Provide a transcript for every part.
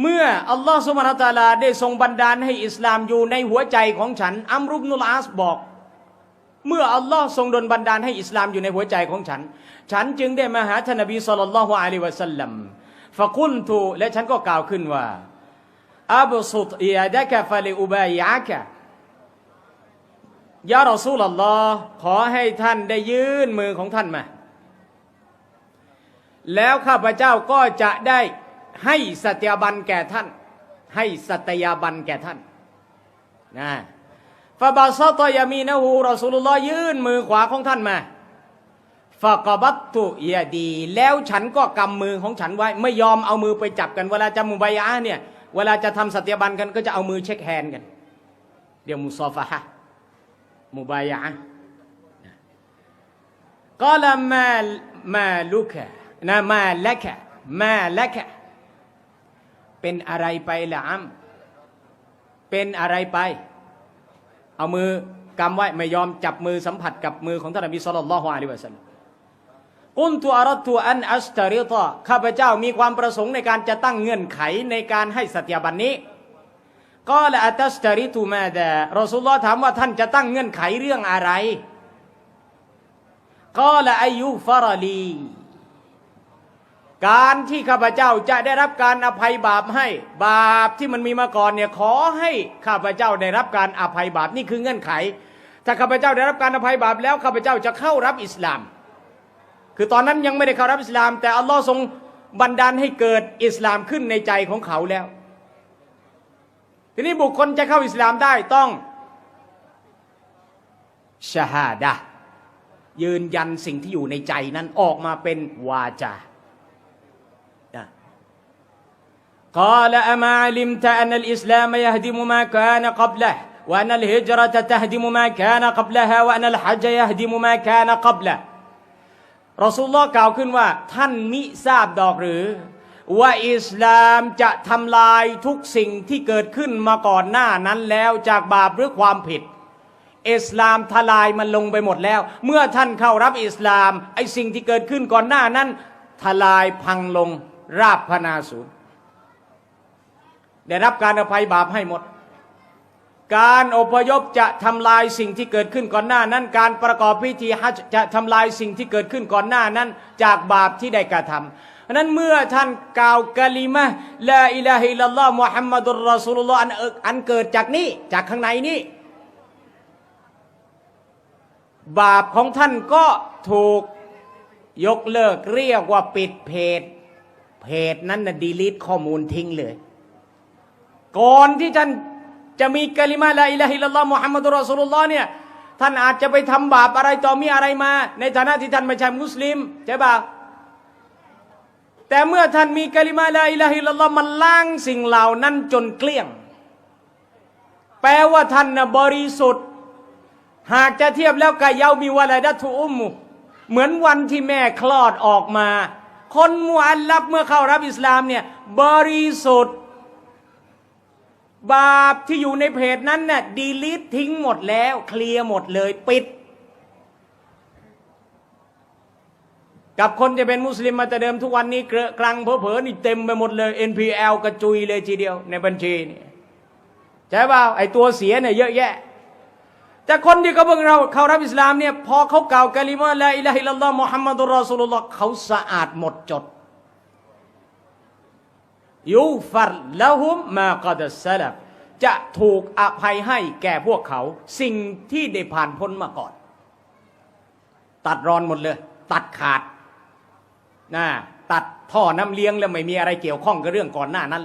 เมื่ออัลลอฮฺสุบฮานะฮูวะตาลาได้ทรงบันดาลให้อิสลามอยู่ในหัวใจของฉัน อัมรุบนุลอาสบอก เมื่ออัลลอฮ์ทรงดลบันดาลให้อิสลามอยู่ในหัวใจของฉัน ฉันจึงได้มาหาท่านนบีสุลต่านละฮ์อะลัยฮิวะสัลลัมฟะกุลตุและฉันก็กล่าวขึ้นว่าอับสุตยาดะกะฟะลิอุบายะกะยารอซูลอัลลอฮ์ขอให้ท่านได้ยื่นมือของท่านมา แล้วข้าพเจ้าก็จะได้ ให้สัตยาบันแก่ท่าน ให้สัตยาบันแก่ท่านนะฟาบาซาตยามีนะฮูรอสูลุลลอยื่นมือขวาของท่านมาฟากบัตตุยาดี แล้วฉันก็กำมือของฉันไว้ ไม่ยอมเอามือไปจับกัน เวลาจะมุบายะเนี่ย เวลาจะทำสัตยาบันกันก็จะเอามือเช็คแฮนกัน เดี๋ยวมุซอฟะฮะห์มุบายะห์ก็ละมามาลุกะนะมาละกะมาละกะ เป็นอะไรไปละอัมเป็นอะไรไป เอามือกำไว้ไม่ยอมจับมือสัมผัสกับมือของท่านนบีสุลต่านละฮ์อะลัยฮิวะสัลลัมกุนตุอารัตุอันอัสตาริตะข้าพเจ้ามีความประสงค์ในการจะตั้งเงื่อนไขในการให้สัตยาบันนี้ก็ละอัตสตาริตุมาดารอสูลลอฮ์ถามว่าท่านจะตั้งเงื่อนไขเรื่องอะไรก็ละอายุฟารลี การที่ข้าพเจ้าจะได้รับการอภัยบาปให้ บาปที่มันมีมาก่อนเนี่ยขอให้ข้าพเจ้าได้รับการอภัยบาปนี่คือเงื่อนไข ถ้าข้าพเจ้าได้รับการอภัยบาปแล้วข้าพเจ้าจะเข้ารับอิสลาม คือตอนนั้นยังไม่ได้เข้ารับอิสลาม แต่อัลลอฮ์ทรงบันดาลให้เกิดอิสลามขึ้นในใจของเขาแล้ว ทีนี้บุคคลจะเข้าอิสลามได้ต้องชาฮาดะยืนยันสิ่งที่อยู่ในใจนั้นออกมาเป็นวาจา قال أما علمت أن الإسلام يهدم ما كان قبله وأن الهجرة تهدم ما كان قبلها وأن الحج يهدم ما كان قبله รอสูลลอฮ์กล่าวขึ้นว่า ท่านมิทราบดอกหรือ ว่าอิสลามจะทำลายทุกสิ่งที่เกิดขึ้นมาก่อนหน้านั้นแล้วจากบาปหรือความผิด อิสลามทลายมันลงไปหมดแล้ว เมื่อท่านเข้ารับอิสลามไอสิ่งที่เกิดขึ้นก่อนหน้านั้น ทลายพังลงราบพนาศูนย์ ได้รับการอภัยบาปให้หมด การอพยพจะทำลายสิ่งที่เกิดขึ้นก่อนหน้านั้น การประกอบพิธีฮัจจะทำลายสิ่งที่เกิดขึ้นก่อนหน้านั้น จากบาปที่ได้กระทำเพราะนั้นเมื่อท่านกล่าวกะลิมะลาอิลาฮิลลอฮ์มุฮัมมัดุลรอซูลุลลอฮ์อันเอิกอันเกิดจากนี้จากข้างในนี้ บาปของท่านก็ถูกยกเลิกเรียกว่าปิดเพจเพจนั้นนะดีลิทข้อมูลทิ้งเลย ก่อนที่ท่านจะมีกะลิมาลาอิลาฮิลลอฮ์มุฮัมมัดุลรอซูลุลลอฮ์เนี่ยท่านอาจจะไปทำบาปอะไรต่อมีอะไรมา ในฐานะที่ท่านไม่ใช่มุสลิมใช่ปะแต่เมื่อท่านมีกะลิมาลาอิลาฮิลลอฮ์มันล้างสิ่งเหล่านั้นจนเกลี้ยง แปลว่าท่านนะบริสุทธิ์ หากจะเทียบแล้วกับเยามีวะลาดัตุอุมมุเหมือนวันที่แม่คลอดออกมา คนมุอัลลับเมื่อเข้ารับอิสลามเนี่ยบริสุทธิ์ บาปที่อยู่ในเพจนั้นน่ะดีลิททิ้งหมดแล้ว เคลียร์หมดเลยปิด กับคนจะเป็นมุสลิมมาแต่เดิมทุกวันนี้เกลังเผลอๆนี่เต็มไปหมดเลย NPL กระจุยเลยทีเดียว ในบัญชีนี่ใช่เปล่าไอตัวเสียเนี่ยเยอะแยะ แต่คนที่เขาเพิ่งเราเขารับอิสลามเนี่ยพอเขาเก่ากะลิมาละอิลาฮิลลัลลอฮ์มุฮัมมัดุลรอสูลุลลอฮ์เขาสะอาดหมดจด ยูฟัรละหุมมากัดสลับจะถูกอภัยให้แก่พวกเขา สิ่งที่ได้ผ่านพ้นมาก่อน ตัดรอนหมดเลย ตัดขาดนะตัดท่อน้ำเลี้ยงแล้วไม่มีอะไรเกี่ยวข้องกับเรื่องก่อนหน้านั้น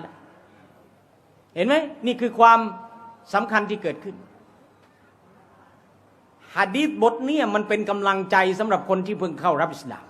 เห็นไหมนี่คือความสำคัญที่เกิดขึ้นฮะดีษบทนี้มันเป็นกำลังใจสำหรับคนที่เพิ่งเข้ารับอิสลาม